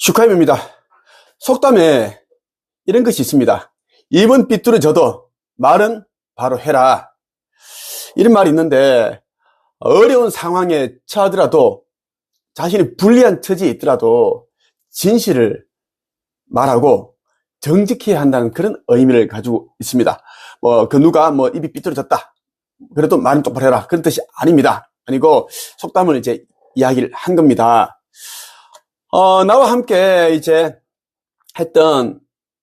슈카임입니다. 속담에 이런 것이 있습니다. 입은 삐뚤어져도 말은 바로 해라. 이런 말이 있는데 어려운 상황에 처하더라도 자신이 불리한 처지에 있더라도 진실을 말하고 정직해야 한다는 그런 의미를 가지고 있습니다. 뭐 그 누가 뭐 입이 삐뚤어졌다. 그래도 말은 똑바로 해라. 그런 뜻이 아닙니다. 아니고 속담을 이제 이야기를 한 겁니다. 어, 나와 함께 이제 했던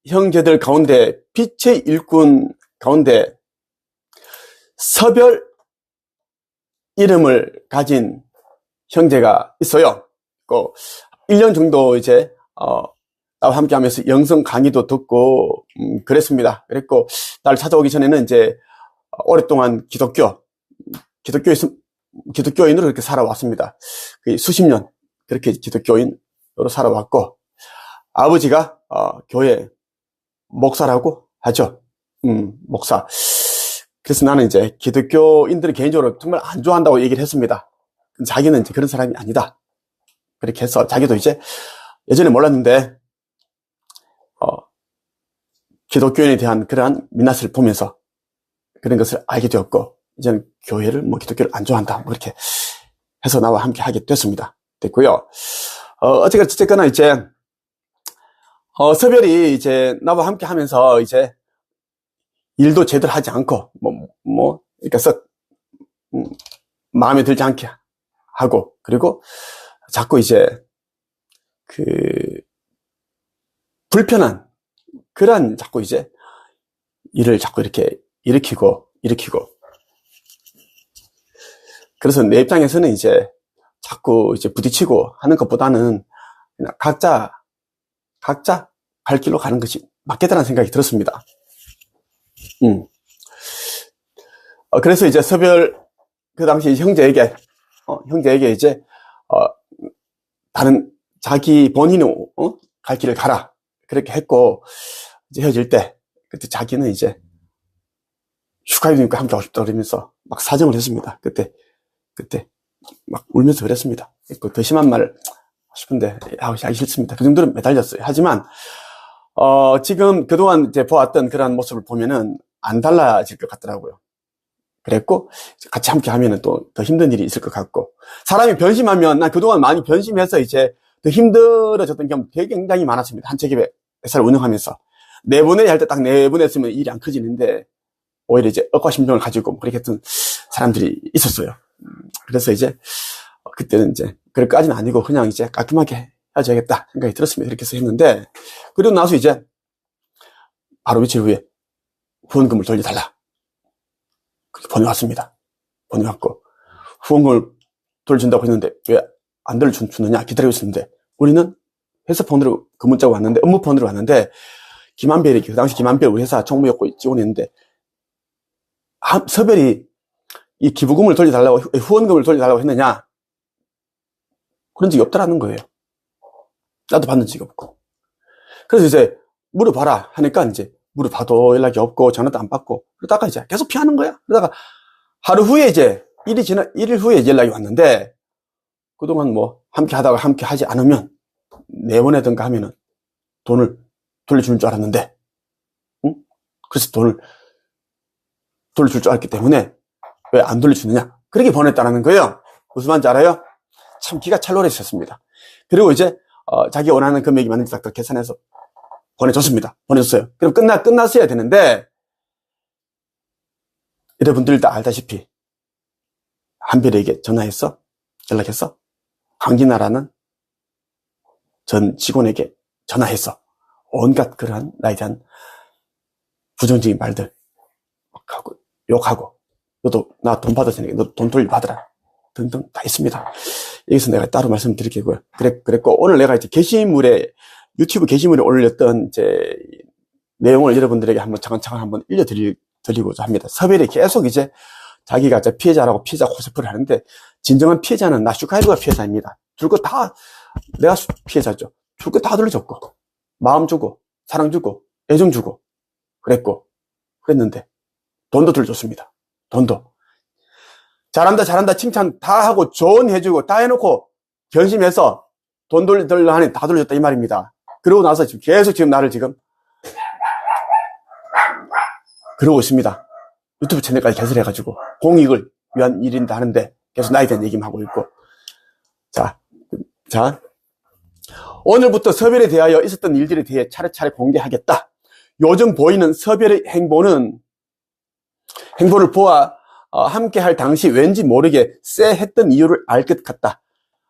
형제들 가운데 빛의 일꾼 가운데 서별 이름을 가진 형제가 있어요. 그 1년 정도 이제 어, 나와 함께 하면서 영성 강의도 듣고 음, 그랬습니다. 그랬고 나를 찾아오기 전에는 이제 오랫동안 기독교 기독교에 기독교인으로 그렇게 살아왔습니다. 그 수십 년 그렇게 기독교인으 로 살아왔고 아버지가 어, 교회 목사라고 하죠. 음, 목사. 그래서 나는 이제 기독교인들을 개인적으로 정말 안 좋아한다고 얘기를 했습니다. 자기는 이제 그런 사람이 아니다. 그렇게 해서 자기도 이제 예전에 몰랐는데 어, 기독교인에 대한 그러한 민낯을 보면서 그런 것을 알게 되었고 이제는 교회를 뭐 기독교를 안 좋아한다 뭐 그렇게 해서 나와 함께 하게 됐습니다. 됐고요. 어, 어쨌거나 이제 어, 서별이 이제 나와 함께 하면서 이제 일도 제대로 하지 않고 뭐 뭐 그러니까 썩 음, 마음에 들지 않게 하고 그리고 자꾸 이제 그 불편한 그러한 자꾸 이제 일을 자꾸 이렇게 일으키고 일으키고. 그래서 내 입장에서는 이제 자꾸 이제 부딪히고 하는 것보다는 그냥 각자 각자 갈 길로 가는 것이 맞겠다는 생각이 들었습니다. 음. 어, 그래서 이제 서별 그 당시 형제에게 어, 형제에게 이제 어, 다른 자기 본인은 어? 갈 길을 가라 그렇게 했고 이제 헤어질 때 그때 자기는 이제 슈카이님과 함께 하고 싶다 그러면서 막 사정을 했습니다. 그때 그때 막 울면서 그랬습니다. 더 심한 말을 싶은데 하기 싫습니다. 그 정도로 매달렸어요. 하지만 어, 지금 그동안 이제 보았던 그런 모습을 보면은 안 달라질 것 같더라고요. 그랬고 같이 함께 하면은 또 더 힘든 일이 있을 것 같고 사람이 변심하면 난 그동안 많이 변심해서 이제 더 힘들어졌던 경험 되게 굉장히 많았습니다. 한 책임에 회사를 운영하면서 내보내야 할 때 딱 내보냈으면 일이 안 커지는데 오히려 이제 억과 심정을 가지고 뭐 그렇게 했던 사람들이 있었어요. 음, 그래서 이제 그때는 이제 그럴까지는 아니고 그냥 이제 깔끔하게 헤어져야겠다 생각이 들었습니다. 이렇게 해서 했는데 그리고 나서 이제 바로 며칠 후에 후원금을 돌려달라. 그렇게 보내왔습니다. 보내왔고 후원금을 돌려준다고 했는데 왜 안 돌려주느냐 기다리고 있었는데 우리는 회사 폰으로 그 문자가 왔는데 업무 폰으로 왔는데 김한별이 그 당시 김한별 우리 회사 총무였고 지원했는데 서별이 이 기부금을 돌려달라고 후원금을 돌려달라고 했느냐 그런 적이 없다라는 거예요. 나도 받는 적이 없고. 그래서 이제 물어봐라 하니까 이제 물어봐도 연락이 없고 전화도 안 받고 그러다가 이제 계속 피하는 거야. 그러다가 하루 후에 이제 일이 지나 일일 후에 연락이 왔는데 그동안 뭐 함께 하다가 함께 하지 않으면 내보내든가 하면은 돈을 돌려주는 줄 알았는데 응? 그래서 돈을 돌려줄 줄 알았기 때문에 왜 안 돌려주느냐 그렇게 보냈다는 거예요. 무슨 말인지 알아요? 참 기가 찰노래졌습니다. 그리고 이제 어, 자기 원하는 금액이 맞는지 딱 계산해서 보내줬습니다. 보내줬어요. 그럼 끝나 끝났어야 되는데 여러분들 다 알다시피 한별에게 전화해서 연락해서 강진아라는 전 직원에게 전화해서 온갖 그러한 나에 대한 부정적인 말들 하고 욕하고 너도 나 돈 받았으니까 너 돈 돌려 받으라 등등 다 있습니다. 여기서 내가 따로 말씀드리겠고요. 그래, 그랬고, 오늘 내가 이제 게시물에, 유튜브 게시물에 올렸던 이제 내용을 여러분들에게 한번 차근차근 한번 읽어드리고자 합니다. 서별이 계속 이제 자기가 이제 피해자라고 피해자 코스프를 하는데, 진정한 피해자는 나 슈카이브가 피해자입니다. 줄 거 다, 내가 피해자죠. 줄 거 다 돌려줬고, 마음 주고, 사랑 주고, 애정 주고, 그랬고, 그랬는데, 돈도 들줬습니다. 돈도. 잘한다, 잘한다, 칭찬 다 하고, 조언해주고, 다 해놓고, 변심해서, 돈 돌려 하니 다 돌려줬다 이 말입니다. 그러고 나서 지금 계속 지금 나를 지금 그러고 있습니다. 유튜브 채널까지 개설해가지고 공익을 위한 일인다 하는데 계속 나에 대한 얘기만 하고 있고 자, 자 오늘부터 서별에 대하여 있었던 일들에 대해 차례차례 공개하겠다. 요즘 보이는 서별의 행보는 행보를 보아 어, 함께 할 당시 왠지 모르게 쎄했던 이유를 알 것 같다.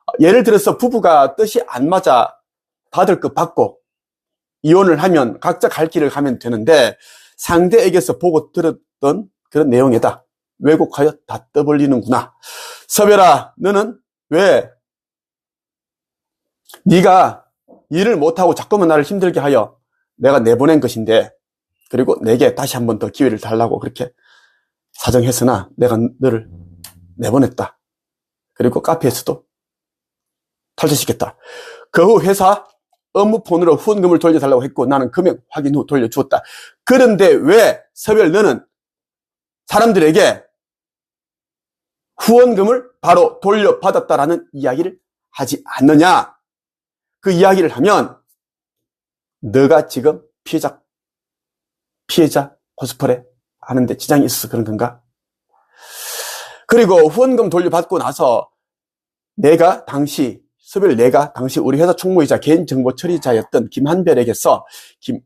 어, 예를 들어서 부부가 뜻이 안 맞아 받을 것 받고 이혼을 하면 각자 갈 길을 가면 되는데 상대에게서 보고 들었던 그런 내용이다. 왜곡하여 다 떠벌리는구나. 서별아, 너는 왜 네가 일을 못하고 자꾸만 나를 힘들게 하여 내가 내보낸 것인데 그리고 내게 다시 한 번 더 기회를 달라고 그렇게 사정했으나 내가 너를 내보냈다. 그리고 카페에서도 탈퇴시켰다. 그 후 회사 업무폰으로 후원금을 돌려달라고 했고 나는 금액 확인 후 돌려주었다. 그런데 왜 서별 너는 사람들에게 후원금을 바로 돌려받았다라는 이야기를 하지 않느냐? 그 이야기를 하면 너가 지금 피해자 피해자 코스프레 하는데 지장이 있어서 그런 건가? 그리고 후원금 돌려받고 나서 내가 당시 서별 내가 당시 우리 회사 총무이자 개인정보 처리자였던 김한별에게서 김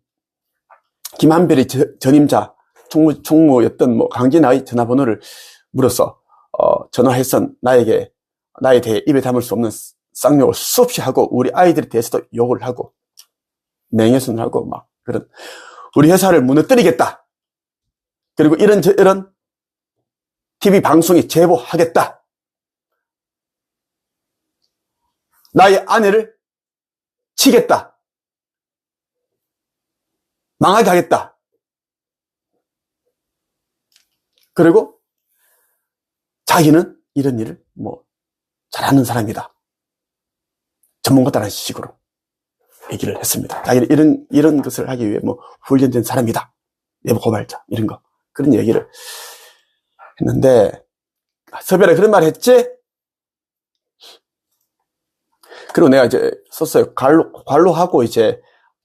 김한별이 저, 전임자 총무 총무였던 뭐 강진아의 전화번호를 물어서 어, 전화해서 나에게 나에 대해 입에 담을 수 없는 쌍욕을 수없이 하고 우리 아이들에 대해서도 욕을 하고 맹훼손을 하고 막 그런 우리 회사를 무너뜨리겠다. 그리고 이런 저, 이런 TV 방송에 제보하겠다. 나의 아내를 치겠다. 망하게 하겠다. 그리고 자기는 이런 일을 뭐 잘하는 사람이다. 전문가다라는 식으로 얘기를 했습니다. 자기는 이런, 이런 것을 하기 위해 뭐 훈련된 사람이다. 내부 고발자, 이런 거. 그런 얘기를 했는데, 서별에 그런 말 했지? 그리고 내가 이제 썼어요. 관로, 관로하고 이제,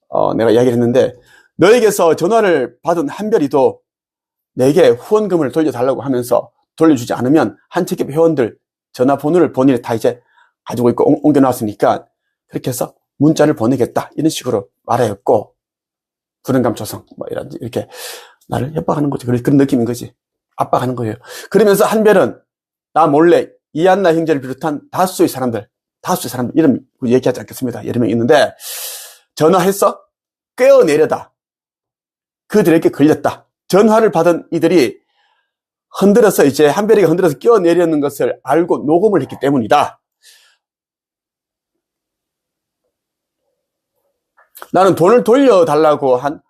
어, 내가 이야기를 했는데, 너에게서 전화를 받은 한별이도 내게 후원금을 돌려달라고 하면서 돌려주지 않으면 한책협 회원들 전화번호를 본인이 다 이제 가지고 있고 옮겨놨으니까 그렇게 해서 문자를 보내겠다 이런 식으로 말하였고 불안감 조성 뭐 이런 이렇게 나를 협박하는 거지. 그런 느낌인 거지. 압박하는 거예요. 그러면서 한별은 나 몰래 이한나 형제를 비롯한 다수의 사람들 다수의 사람들 이름 얘기하지 않겠습니다. 여러 명 있는데 전화해서 꿰어내려다. 그들에게 걸렸다. 전화를 받은 이들이 흔들어서 이제 한별이가 흔들어서 끼어내려는 것을 알고 녹음을 했기 때문이다. 나는 돈을 돌려달라고 한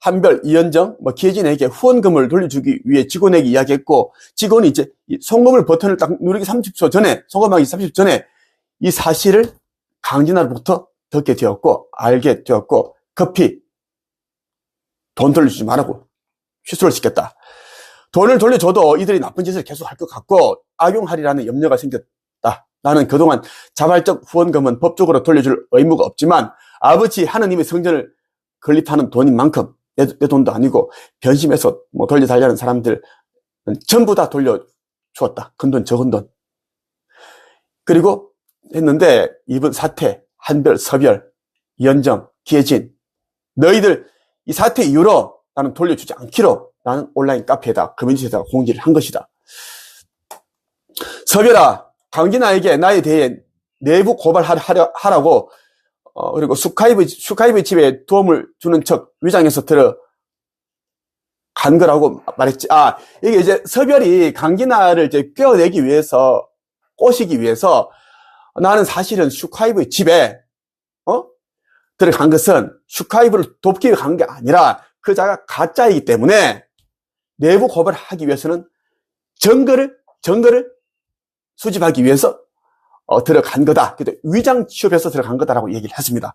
한별, 이현정, 뭐 기혜진에게 후원금을 돌려주기 위해 직원에게 이야기했고 직원이 이제 송금을 버튼을 딱 누르기 30초 전에 송금하기 30초 전에 이 사실을 강진아로부터 듣게 되었고 알게 되었고 급히 돈 돌려주지 말라고 취소를 시켰다. 돈을 돌려줘도 이들이 나쁜 짓을 계속 할 것 같고 악용하리라는 염려가 생겼다. 나는 그동안 자발적 후원금은 법적으로 돌려줄 의무가 없지만 아버지 하느님의 성전을 건립하는 돈인 만큼 내, 내 돈도 아니고 변심해서 뭐 돌려달라는 사람들 전부 다 돌려주었다. 큰 돈, 적은 돈. 그리고 했는데 이번 사태, 한별, 서별, 연정, 기혜진 너희들 이 사태 이후로 나는 돌려주지 않기로 나는 온라인 카페에다 커뮤니티에다가 공지를 한 것이다. 서별아, 강진아에게 나에 대해 내부 고발하라고 어, 그리고 수카이브, 수카이브 집에 도움을 주는 척 위장해서 들어 간 거라고 말했지. 아, 이게 이제 서별이 강기나를 이제 꿰어내기 위해서, 꼬시기 위해서 나는 사실은 슈카이브 집에, 어? 들어간 것은 슈카이브를 돕기 위해 간 게 아니라 그 자가 가짜이기 때문에 내부 고발을 하기 위해서는 증거를, 증거를 수집하기 위해서 어, 들어간 거다. 위장 취업해서 들어간 거다라고 얘기를 했습니다.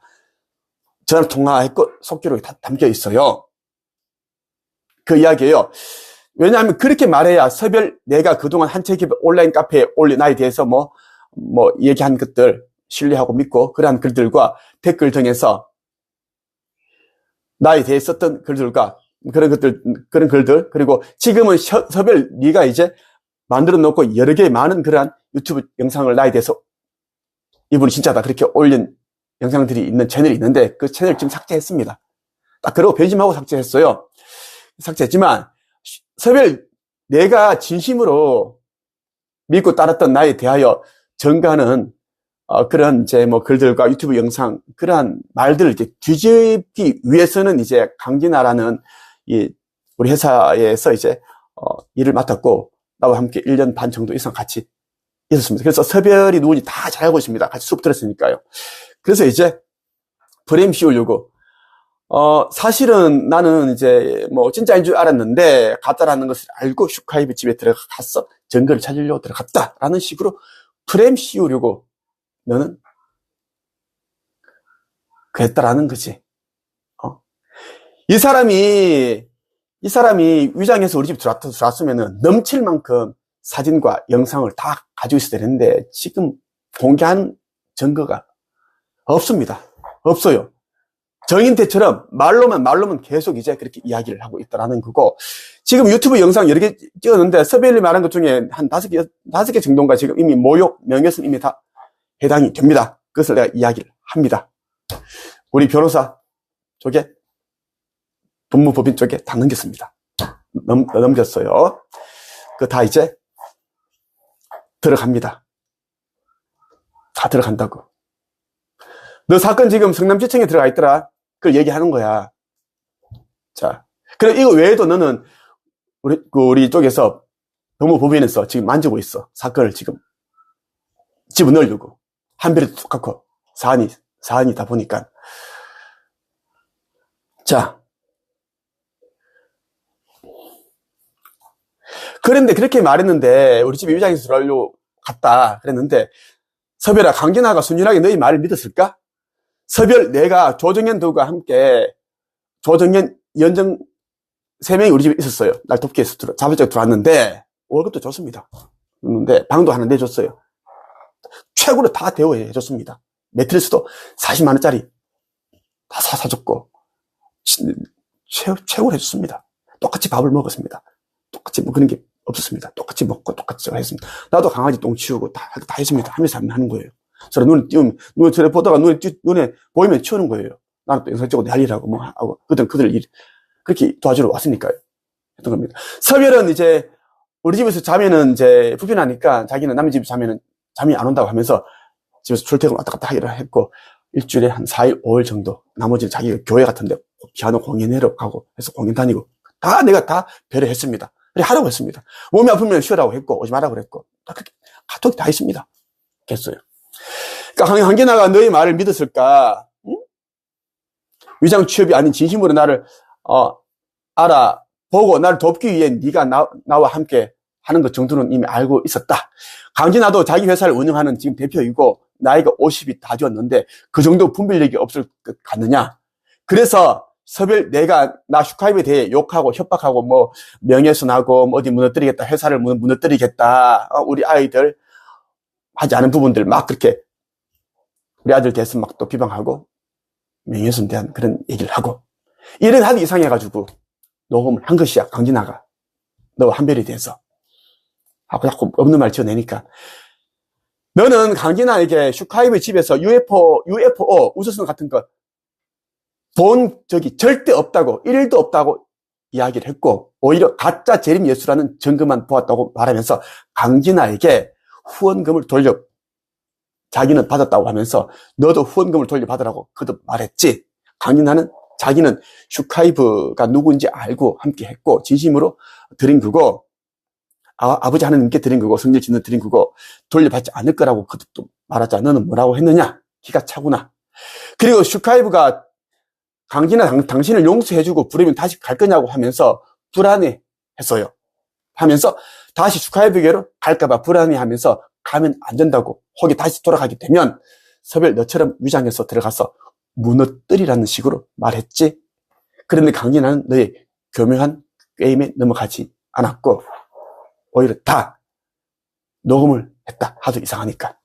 전화 통화했고 속기록이 다 담겨 있어요. 그 이야기예요. 왜냐하면 그렇게 말해야 서별 내가 그동안 한채기 온라인 카페에 올린 나에 대해서 뭐, 뭐 얘기한 것들 신뢰하고 믿고 그러한 글들과 댓글 등에서 나에 대해 썼던 글들과 그런 것들, 그런 글들, 그리고 지금은 서, 별 네가 이제 만들어 놓고 여러 개의 많은 그러한 유튜브 영상을 나에 대해서 이분이 진짜다. 그렇게 올린 영상들이 있는 채널이 있는데 그 채널 지금 삭제했습니다. 딱 그러고 변심하고 삭제했어요. 삭제했지만 서별 내가 진심으로 믿고 따랐던 나에 대하여 전가하는 어, 그런 이제 뭐 글들과 유튜브 영상 그러한 말들을 이제 뒤집기 위해서는 이제 강진아라는 이 우리 회사에서 이제 어, 일을 맡았고 나와 함께 1년 반 정도 이상 같이 있었습니다. 그래서 서별이 누군지 다 잘 알고 있습니다. 같이 수업 들었으니까요. 그래서 이제 프레임 씌우려고 어, 사실은 나는 이제 뭐 진짜인 줄 알았는데 가짜라는 것을 알고 슈카이브 집에 들어갔어. 증거를 찾으려고 들어갔다 라는 식으로 프레임 씌우려고 너는 그랬다라는 거지. 어? 이 사람이 이 사람이 위장해서 우리 집 들어왔, 들어왔으면 넘칠 만큼 사진과 영상을 다 가지고 있어야 되는데 지금 공개한 증거가 없습니다. 없어요. 정인태처럼 말로만 말로만 계속 이제 그렇게 이야기를 하고 있다라는 거고 지금 유튜브 영상 여러 개 찍었는데 서벨리 말한 것 중에 한 다섯 개 다섯 개 정도가 지금 이미 모욕 명예훼손 이미 다 해당이 됩니다. 그것을 내가 이야기를 합니다. 우리 변호사 쪽에 법무법인 쪽에 다 넘겼습니다. 넘, 넘겼어요. 그 다 이제 들어갑니다. 다 들어간다고. 너 사건 지금 성남지청에 들어가 있더라. 그걸 얘기하는 거야. 자, 그럼 이거 외에도 너는 우리, 그 우리 쪽에서 법무법인에서 지금 만지고 있어. 사건을 지금 집어넣으려고. 한별이도 똑같고. 사안이, 사안이 다 보니까. 자. 그런데 그렇게 말했는데, 우리 집에 위장에서 들어가려고 갔다. 그랬는데, 서별아, 강진아가 순진하게 너희 말을 믿었을까? 서별 내가 조정현 도가 함께 조정현 연정 세 명이 우리 집에 있었어요. 날 돕기 위해서 들어, 자발적으로 들어왔는데 월급도 줬습니다. 그런데 방도 하나 내줬어요. 최고로 다 대우해 줬습니다. 매트리스도 40만 원짜리 다 사, 사줬고 최, 최고로 해줬습니다. 똑같이 밥을 먹었습니다. 똑같이 뭐 그런 게 없었습니다. 똑같이 먹고 똑같이 했습니다. 나도 강아지 똥 치우고 다, 다 했습니다. 하면서 하는 거예요. 서로 눈에 띄우면, 눈에 저래 보다가 눈에, 띄, 눈에 보이면 치우는 거예요. 나는 또 영상 찍고 내할 일하고 뭐 하고, 그땐 그들 일, 그렇게 도와주러 왔으니까요. 했던 겁니다. 서별은 이제, 우리 집에서 자면은 이제 불편하니까 자기는 남의 집에 자면은 잠이 안 온다고 하면서 집에서 출퇴근 왔다 갔다 하기로 했고, 일주일에 한 4일, 5일 정도, 나머지는 자기가 교회 같은데 피아노 공연회로 가고 해서 공연 다니고, 다 내가 다 배려했습니다. 그래, 하라고 했습니다. 몸이 아프면 쉬어라고 했고, 오지 말라고 그랬고, 다 그렇게, 카톡이 다 있습니다. 됐어요. 그러니까 한계나가 너의 말을 믿었을까? 응? 위장 취업이 아닌 진심으로 나를 어, 알아보고 나를 돕기 위해 네가 나, 나와 함께 하는 것 정도는 이미 알고 있었다. 강진아도 자기 회사를 운영하는 지금 대표이고 나이가 50이 다 되었는데 그 정도 분별력이 없을 것 같느냐? 그래서 서별 내가 나 슈카입에 대해 욕하고 협박하고 뭐 명예훼손하고 뭐 어디 무너뜨리겠다 회사를 무너뜨리겠다 어, 우리 아이들 하지 않은 부분들 막 그렇게 우리 아들 대해서 막 또 비방하고 명예훼손 대한 그런 얘기를 하고 이런 하도 이상해가지고 녹음을 한 것이야 강진아가. 너와 한별에 대해서. 하고 자꾸 없는 말 지어내니까. 너는 강진아에게 슈카이브 집에서 UFO, UFO 우주선 같은 거 본 적이 절대 없다고 1도 없다고 이야기를 했고 오히려 가짜 재림 예수라는 증거만 보았다고 말하면서 강진아에게 후원금을 돌려 자기는 받았다고 하면서 너도 후원금을 돌려받으라고 그도 말했지. 강인하는 자기는 슈카이브가 누구인지 알고 함께 했고 진심으로 드린 그거 아, 버지 하나님께 드린 그거 성질 짓는 드린 그거 돌려받지 않을 거라고 그도 말하자. 너는 뭐라고 했느냐? 기가 차구나. 그리고 슈카이브가 강진아 당, 당신을 용서해주고 부르면 다시 갈 거냐고 하면서 불안해 했어요. 하면서 다시 슈카이브에게로 갈까봐 불안해하면서 가면 안 된다고 혹이 다시 돌아가게 되면 서별 너처럼 위장해서 들어가서 무너뜨리라는 식으로 말했지. 그런데 강진아는 너의 교묘한 게임에 넘어가지 않았고 오히려 다 녹음을 했다. 하도 이상하니까.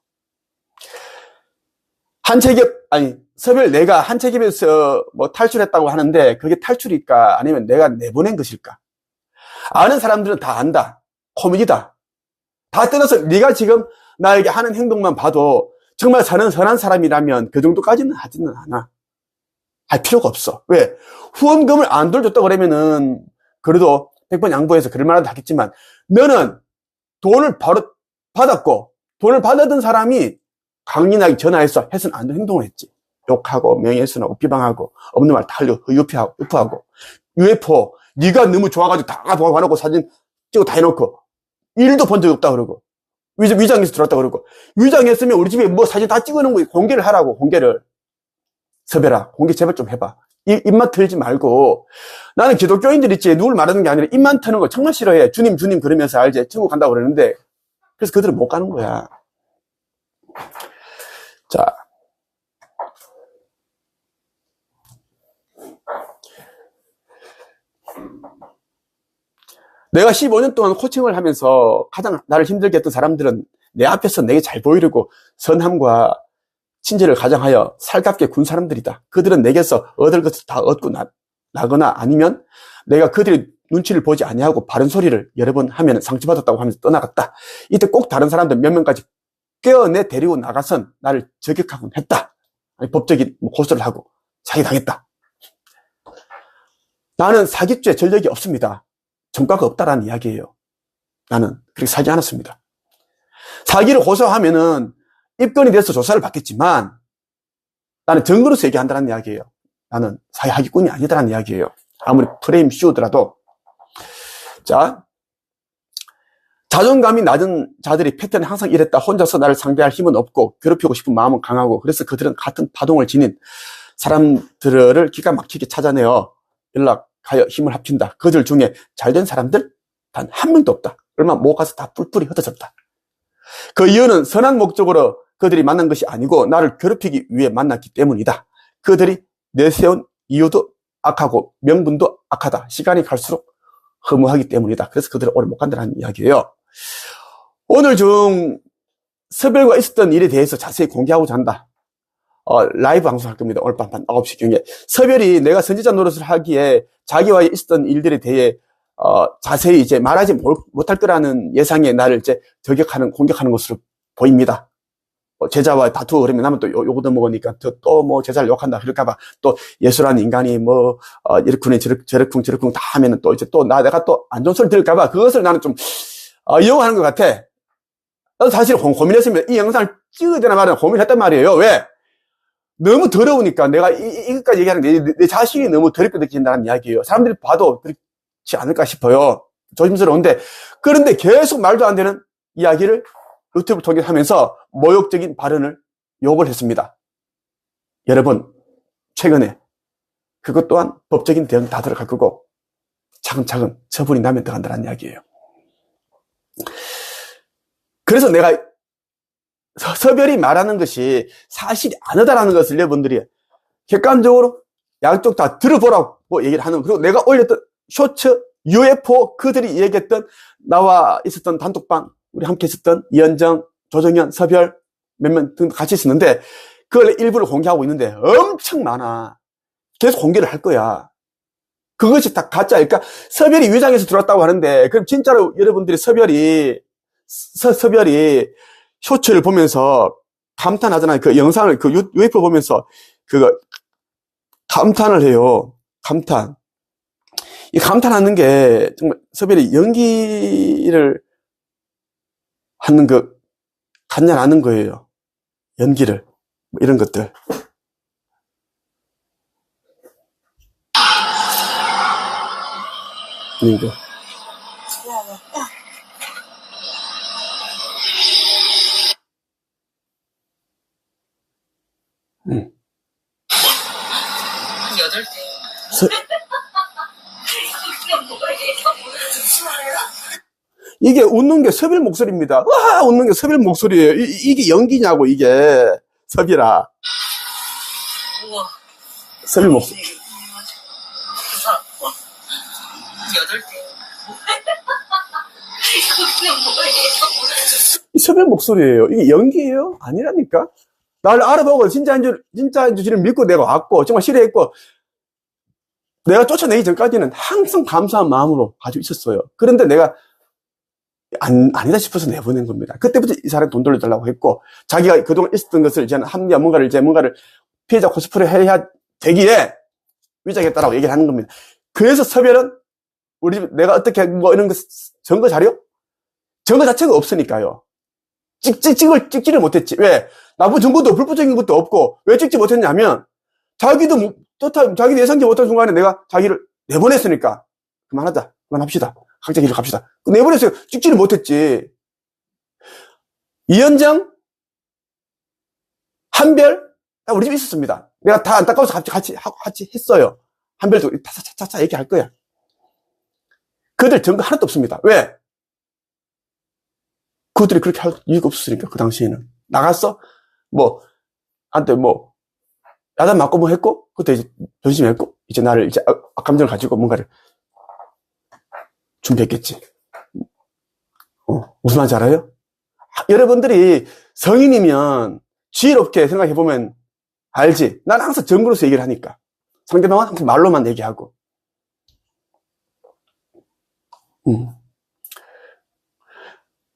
한채기업, 아니, 서별 내가 한채기업에서 뭐 탈출했다고 하는데 그게 탈출일까? 아니면 내가 내보낸 것일까? 아는 사람들은 다 안다. 코미디다. 다 떠나서 네가 지금 나에게 하는 행동만 봐도 정말 사는 선한 사람이라면 그 정도까지는 하지는 않아. 할 필요가 없어. 왜? 후원금을 안 돌려줬다 그러면은 그래도 100번 양보해서 그럴 만하다 하겠지만 너는 돈을 바로 받았고 돈을 받았던 사람이 강인하게 전화해서 해서는 안 되는 행동을 했지. 욕하고 명예훼손하고 비방하고 없는 말 달려 유피하고 유포하고. UFO 네가 너무 좋아가지고 다 봐놓고 사진 찍고 다 해놓고 일도 본 적이 없다 그러고 위장, 위장해서 들어왔다 그러고 위장했으면 우리 집에 뭐 사진 다 찍어놓은 거 공개를 하라고 공개를. 서별아 공개 제발 좀 해봐. 입, 입만 틀지 말고. 나는 기독교인들 있지. 누굴 말하는 게 아니라 입만 트는 거 정말 싫어해. 주님 주님 그러면서 알지? 천국 간다고 그러는데. 그래서 그들은 못 가는 거야 자 내가 15년 동안 코칭을 하면서 가장 나를 힘들게 했던 사람들은 내 앞에서 내게 잘 보이려고 선함과 친절을 가장하여 살갑게 군 사람들이다. 그들은 내게서 얻을 것을 다 얻고 나, 나거나 아니면 내가 그들의 눈치를 보지 아니하고 바른 소리를 여러 번 하면 상처받았다고 하면서 떠나갔다. 이때 꼭 다른 사람들 몇 명까지 깨어내 데리고 나가선 나를 저격하곤 했다. 아니, 법적인 뭐 고소를 하고 사기당했다. 나는 사기죄 전력이 없습니다. 전과가 없다라는 이야기예요. 나는 그렇게 사지 않았습니다. 사기를 고소하면은 입건이 돼서 조사를 받겠지만 나는 증거로서 얘기한다는 이야기예요. 나는 사기꾼이 아니다라는 이야기예요. 아무리 프레임 씌우더라도 자 자존감이 낮은 자들이 패턴이 항상 이랬다. 혼자서 나를 상대할 힘은 없고 괴롭히고 싶은 마음은 강하고 그래서 그들은 같은 파동을 지닌 사람들을 기가 막히게 찾아내어 연락 하여 힘을 합친다. 그들 중에 잘된 사람들 단 한 명도 없다. 얼마 못 가서 다 뿔뿔이 흩어졌다. 그 이유는 선한 목적으로 그들이 만난 것이 아니고 나를 괴롭히기 위해 만났기 때문이다. 그들이 내세운 이유도 악하고 명분도 악하다. 시간이 갈수록 허무하기 때문이다. 그래서 그들은 오래 못 간다는 이야기예요. 오늘 중 서별과 있었던 일에 대해서 자세히 공개하고자 한다. 어, 라이브 방송할 겁니다. 오늘 밤 9시 중에. 서별이 내가 선지자 노릇을 하기에 자기와 있었던 일들에 대해 어, 자세히 이제 말하지 못할 거라는 예상에 나를 이제 저격하는, 공격하는 것으로 보입니다. 어, 제자와 다투고 그러면 나면 또 요, 요거도 먹으니까 또 뭐 제자를 욕한다. 그럴까봐 또 예수라는 인간이 뭐, 어, 이렇쿵 저렇, 저렇쿵 저렇쿵 다 하면은 또 이제 또 나, 내가 또 안 좋은 소리 들을까봐 그것을 나는 좀, 어, 이용하는 것 같아. 나도 사실 고, 고민했습니다. 이 영상을 찍어야 되나 말이야 고민했단 말이에요. 왜? 너무 더러우니까 내가 이, 이- 이것까지 얘기하는 게 내, 내 자신이 너무 더럽게 느낀다는 이야기예요. 사람들이 봐도 그렇지 않을까 싶어요. 조심스러운데. 그런데 계속 말도 안 되는 이야기를 유튜브 통해 하면서 모욕적인 발언을 욕을 했습니다. 여러분, 최근에 그것 또한 법적인 대응 다 들어갈 거고 차근차근 처분이 나면 들어간다는 이야기예요. 그래서 내가 서- 서별이 말하는 것이 사실이 아니다라는 것을 여러분들이 객관적으로 양쪽 다 들어보라고 얘기를 하는 그리고 내가 올렸던 쇼츠 UFO 그들이 얘기했던 나와 있었던 단톡방 우리 함께 있었던 이현정, 조정현, 서별 몇 명 등 같이 있었는데 그걸 일부를 공개하고 있는데 엄청 많아. 계속 공개를 할 거야. 그것이 다 가짜일까? 서별이 위장에서 들어왔다고 하는데 그럼 진짜로 여러분들이 서별이 서, 서별이 쇼츠를 보면서 감탄하잖아요. 그 영상을 그 유- UFO 보면서 그거 감탄을 해요. 감탄. 이 감탄하는 게 정말 서별이 연기를 하는 그 간단하는 거예요. 연기를 뭐 이런 것들. 응. 서- 이게 웃는 게 서빌 목소리입니다. 와, 웃는 게 서빌 목소리예요. 이, 게 연기냐고, 이게. 서빌아. 우와. 서빌 목소리. 이 서빌 목소리예요. 이게 연기예요? 아니라니까? 나를 알아보고 진짜인 줄, 진짜인 줄을 믿고 내가 왔고, 정말 싫어했고, 내가 쫓아내기 전까지는 항상 감사한 마음으로 가지고 있었어요. 그런데 내가 안, 아니다 싶어서 내보낸 겁니다. 그때부터 이 사람이 돈 돌려달라고 했고, 자기가 그동안 있었던 것을 이제는 합리화 뭔가를 이제 뭔가를 피해자 코스프레 해야 되기에 위장했다라고 얘기를 하는 겁니다. 그래서 서별은 우리 집 내가 어떻게 뭐 이런 거 증거 자료? 증거 자체가 없으니까요. 찍, 찍, 찍을, 찍지를 못했지. 왜? 나쁜 증거도 불법적인 것도 없고, 왜 찍지 못했냐면, 자기도, 못- 또, 자기도 예상치 못한 순간에 내가 자기를 내보냈으니까, 그만하자. 그만합시다. 각자 길을 갑시다. 내보냈어요. 찍지를 못했지. 이현장, 한별, 다 우리 집에 있었습니다. 내가 다 안타까워서 같이, 같이, 같이 했어요. 한별도 차차차차 얘기할 거야. 그들 증거 하나도 없습니다. 왜? 그들이 그렇게 할 이유가 없었으니까, 그 당시에는. 나갔어? 뭐, 한테 뭐, 야단 맞고 뭐 했고, 그때 이제 변심했고, 이제 나를 이제 악- 악감정을 가지고 뭔가를 준비했겠지. 어, 무슨 말인지 알아요? 아, 여러분들이 성인이면 지혜롭게 생각해보면 알지. 난 항상 증거로서 얘기를 하니까. 상대방은 항상 말로만 얘기하고. 음.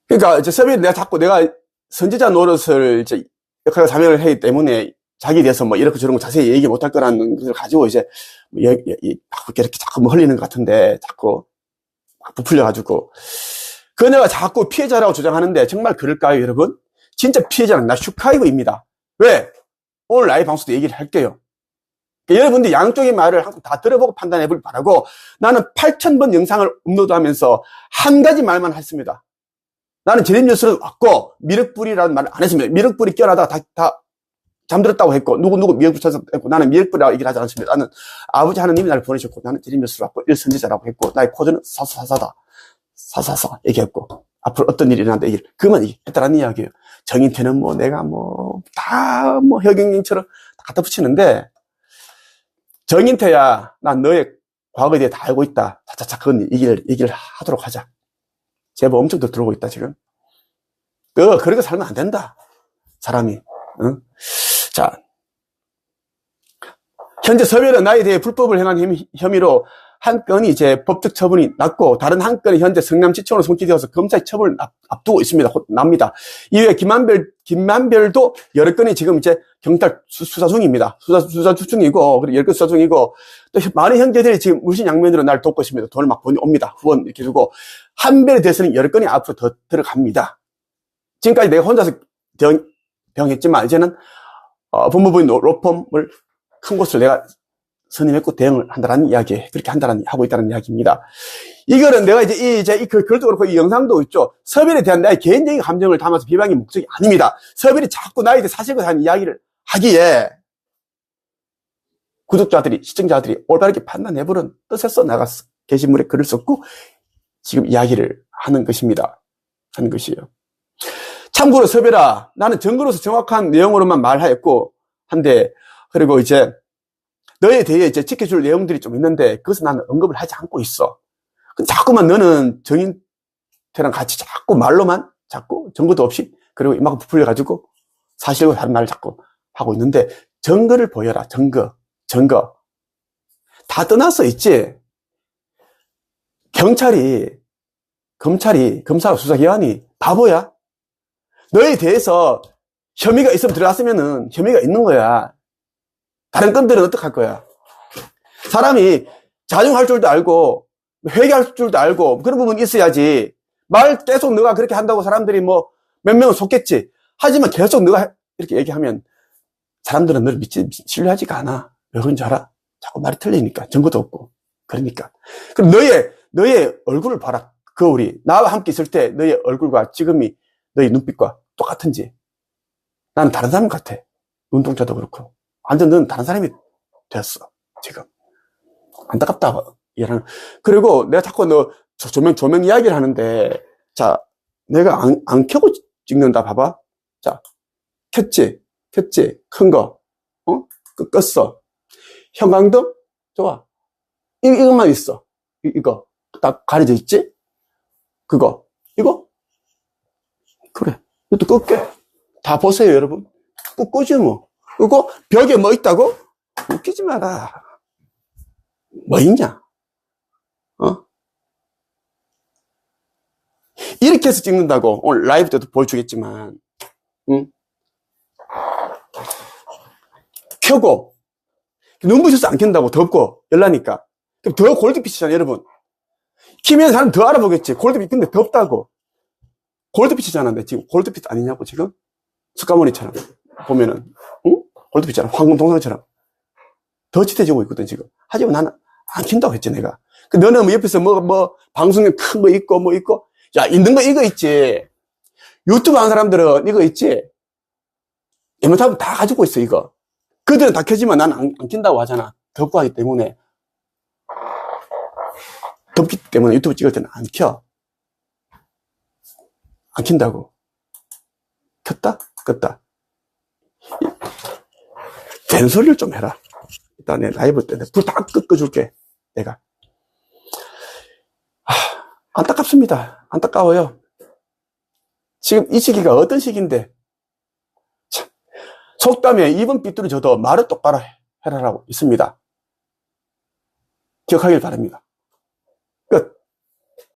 그러니까 이제 서비를 내가 자꾸 내가 선지자 노릇을 이제 역할과 사명을 하기 때문에 자기에 대해서 뭐 이렇게 저런 거 자세히 얘기 못할 거라는 것을 가지고 이제 뭐 여- 여- 이- 막 이렇게 자꾸 뭐 흘리는 것 같은데 자꾸 막 부풀려가지고 그녀가 자꾸 피해자라고 주장하는데 정말 그럴까요 여러분? 진짜 피해자는 나 슈카이브입니다. 왜? 오늘 라이브 방송 도 얘기를 할게요. 그러니까 여러분들 양쪽의 말을 항상 다 들어보고 판단해 볼 바라고 나는 8,000번 영상을 업로드하면서 한 가지 말만 했습니다. 나는 제림뉴스를 왔고 미륵불이라는 말을 안 했습니다. 미륵불이 끼어나다가 다, 다 잠들었다고 했고 누구 누구 찾았다고 했고 나는 미륵불이라고 얘기를 하지 않습니다. 나는 아버지 하나님이 나를 보내셨고 나는 왔고 일선지자라고 했고 나의 코드는 사사사사다. 사사사 얘기했고 앞으로 어떤 일이 일어난다 얘기를 그만 얘기했다라는 이야기예요. 정인태는 뭐 내가 뭐다뭐 혁영님처럼 갖다 붙이는데 정인태야 난 너의 과거에 대해 다 알고 있다. 자자자 그건 얘기를 얘기를 하도록 하자. 제보 엄청 더 들어오고 있다 지금. 그 그렇게 살면 안 된다. 사람이. 응? 자 현재 서별은 나에 대해 불법을 행한 혐의- 혐의로 한 건이 이제 법적 처분이 났고 다른 한 건이 현재 성남지청으로 송치되어서 검사의 처분을 앞- 앞두고 있습니다. 곧 납니다. 이후에 김만별 김만별도 여러 건이 지금 이제 경찰 수- 수사 중입니다. 수사 수사 중이고 그리고 여러 건 수사 중이고 또 많은 형제들이 지금 물신 양면으로 날 돕고 있습니다. 돈을 막 옵니다. 후원 이렇게 주고 한별에 대해서는 여러 건이 앞으로 더 들어갑니다. 지금까지 내가 혼자서 대응, 대응했지만 이제는 어, 법무부의 노- 로펌을 큰 곳을 내가 선임했고 대응을 한다라는 이야기, 그렇게 한다라는, 하고 있다는 이야기입니다. 이거는 내가 이제 이, 이제 이 글- 글도 그렇고 이 영상도 있죠. 서별에 대한 나의 개인적인 감정을 담아서 비방의 목적이 아닙니다. 서별이 자꾸 나에 대해 사실과 다른 이야기를 하기에 구독자들이, 시청자들이 올바르게 판단해보는 뜻에서 나가 게시물에 글을 썼고 지금 이야기를 하는 것입니다. 하는 것이에요. 참고로 서별아, 나는 증거로서 정확한 내용으로만 말하였고, 한데, 그리고 이제 너에 대해 이제 지켜줄 내용들이 좀 있는데 그것은 나는 언급을 하지 않고 있어. 자꾸만 너는 정인태랑 같이 자꾸 말로만 자꾸 증거도 없이 그리고 이만큼 부풀려가지고 사실과 다른 말을 자꾸 하고 있는데 증거를 보여라. 증거. 증거. 다 떠났어 있지. 경찰이 검찰이 검사 수사기관이 바보야. 너에 대해서 혐의가 있으면 들어갔으면은 혐의가 있는 거야. 다른 건들은 어떡할 거야? 사람이 자중할 줄도 알고, 회개할 줄도 알고, 그런 부분이 있어야지. 말 계속 너가 그렇게 한다고 사람들이 뭐, 몇 명은 속겠지. 하지만 계속 너가 이렇게 얘기하면, 사람들은 너를 믿지, 신뢰하지가 않아. 왜 그런 줄 알아? 자꾸 말이 틀리니까. 증거도 없고. 그러니까. 그럼 너의, 너의 얼굴을 봐라. 그 우리. 나와 함께 있을 때 너의 얼굴과 지금이 너의 눈빛과 똑같은지. 나는 다른 사람 같아. 눈동자도 그렇고. 완전 넌 다른 사람이 됐어. 지금. 안타깝다. 이라는. 그리고 내가 자꾸 너 조- 조명, 조명 이야기를 하는데, 자, 내가 안, 안 켜고 찍는다. 봐봐. 자, 켰지? 켰지? 큰 거. 어? 끄- 껐어. 형광등? 좋아. 이, 이것만 있어. 이, 이거. 딱 가려져 있지? 그거. 이것도 끌게. 다 보세요, 여러분. 끄, 끄지 뭐. 그리고 벽에 뭐 있다고? 웃기지 마라. 뭐 있냐? 어? 이렇게 해서 찍는다고 오늘 라이브 때도 보여주겠지만, 응? 켜고, 눈부셔서 안 켠다고 덥고 열나니까. 그럼 더 골드빛이잖아, 여러분. 키면 사람 더 알아보겠지. 골드빛, 근데 덥다고. 골드빛이잖아, 내 지금. 골드빛 아니냐고, 지금? 스카모니처럼. 보면은, 응? 골드빛이잖아. 황금 동상처럼. 더 짙어지고 있거든, 지금. 하지만 나는 안 킨다고 했지, 내가. 그 너는 뭐 옆에서 뭐, 뭐, 방송에 큰 거 있고, 뭐 있고. 야, 있는 거 이거 있지. 유튜브 하는 사람들은 이거 있지. 에모탑은 다 가지고 있어, 이거. 그들은 다 켜지만 나는 안, 안 킨다고 하잖아. 덥고 하기 때문에. 덥기 때문에 유튜브 찍을 때는 안 켜. 안 킨다고. 켰다? 껐다. 된소리를 좀 해라. 일단 내 라이브 때 불 다 끄줄게. 내가. 하, 안타깝습니다. 안타까워요. 지금 이 시기가 어떤 시기인데. 참, 속담에 입은 삐뚤어져도 말을 똑바로 해라라고 있습니다. 기억하길 바랍니다.